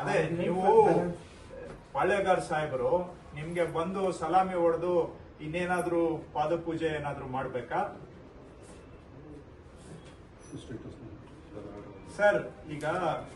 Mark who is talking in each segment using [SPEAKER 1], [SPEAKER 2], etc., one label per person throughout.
[SPEAKER 1] ಅದೇ ನೀವು ಪಾಳ್ಯಗಾರ್ ಸಾಹೇಬರು ನಿಮ್ಗೆ ಬಂದು ಸಲಾಮಿ ಹೊಡೆದು ಇನ್ನೇನಾದ್ರೂ ಪಾದಪೂಜೆ ಏನಾದ್ರೂ ಮಾಡ್ಬೇಕಾ? ಸರ್ ಈಗ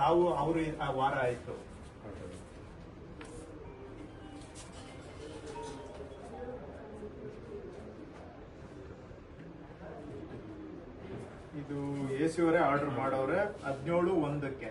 [SPEAKER 1] ತಾವು ಅವರು ಆ ವಾರ ಆಯ್ತು. ಇದು ಎ ಸಿ ಅವರೇ ಆರ್ಡರ್ ಮಾಡೋರೆ ಹದಿನೇಳು ಒಂದಕ್ಕೆ.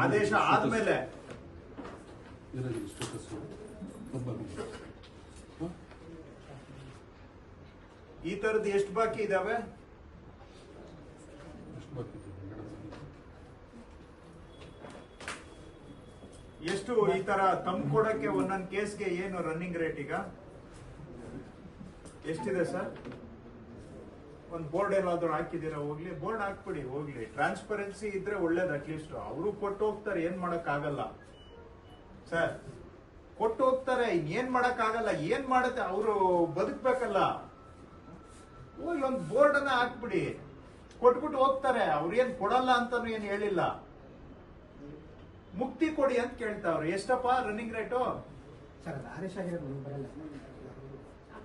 [SPEAKER 1] ಆದೇಶ ಆದ್ಮೇಲೆ. ಈ ತರದ್ ಎಷ್ಟು ಬಾಕಿ ಇದಾವೆ?
[SPEAKER 2] ಎಷ್ಟು
[SPEAKER 1] ಈ ತರ ತಮ್ ಕೊಡಕ್ಕೆ ಒಂದೊಂದ್ ಕೇಸ್ಗೆ ಏನು ರನ್ನಿಂಗ್ ರೇಟ್ ಈಗ? ಎಷ್ಟಿದೆ ಸರ್? ಒಂದ್ ಬೋರ್ಡ್ ಏನಾದ್ರೂ ಹಾಕಿದಿರಾ ಹೋಗ್ಲಿ. ಬೋರ್ಡ್ ಹಾಕ್ಬಿಡಿ, ಹೋಗ್ಲಿ. ಟ್ರಾನ್ಸ್ಪರೆನ್ಸಿ ಇದ್ರೆ ಒಳ್ಳೇದು ಅಟ್ಲೀಸ್ಟ್ ಅವರು ಕೊಟ್ಟು ಹೋಗ್ತಾರೆ, ಏನ್ ಮಾಡಕ್ ಆಗಲ್ಲ ಸರ್ ಕೊಟ್ಟು ಹೋಗ್ತಾರೆ ಏನ್ ಮಾಡಕ್ ಆಗಲ್ಲ ಏನ್ ಮಾಡುತ್ತೆ, ಅವರು ಬದುಕ್ಬೇಕಲ್ಲ. ಹೋಗಿ ಒಂದು ಬೋರ್ಡ್ ಅನ್ನ ಹಾಕ್ಬಿಡಿ. ಕೊಟ್ಬಿಟ್ಟು ಹೋಗ್ತಾರೆ. ಅವ್ರು ಏನ್ ಕೊಡಲ್ಲ ಅಂತಾನು ಏನ್ ಹೇಳಿಲ್ಲ. ಮುಕ್ತಿ ಕೊಡಿ ಅಂತ ಕೇಳ್ತಾವ್ರು ಎಷ್ಟಪ್ಪ ರನ್ನಿಂಗ್ ರೇಟು
[SPEAKER 3] ಸರ್ ಅದು ಆದೇಶ ಆಗಿರೋದು ನಮ್ಗೆ ಬರಲ್ಲ
[SPEAKER 1] ಯಾ,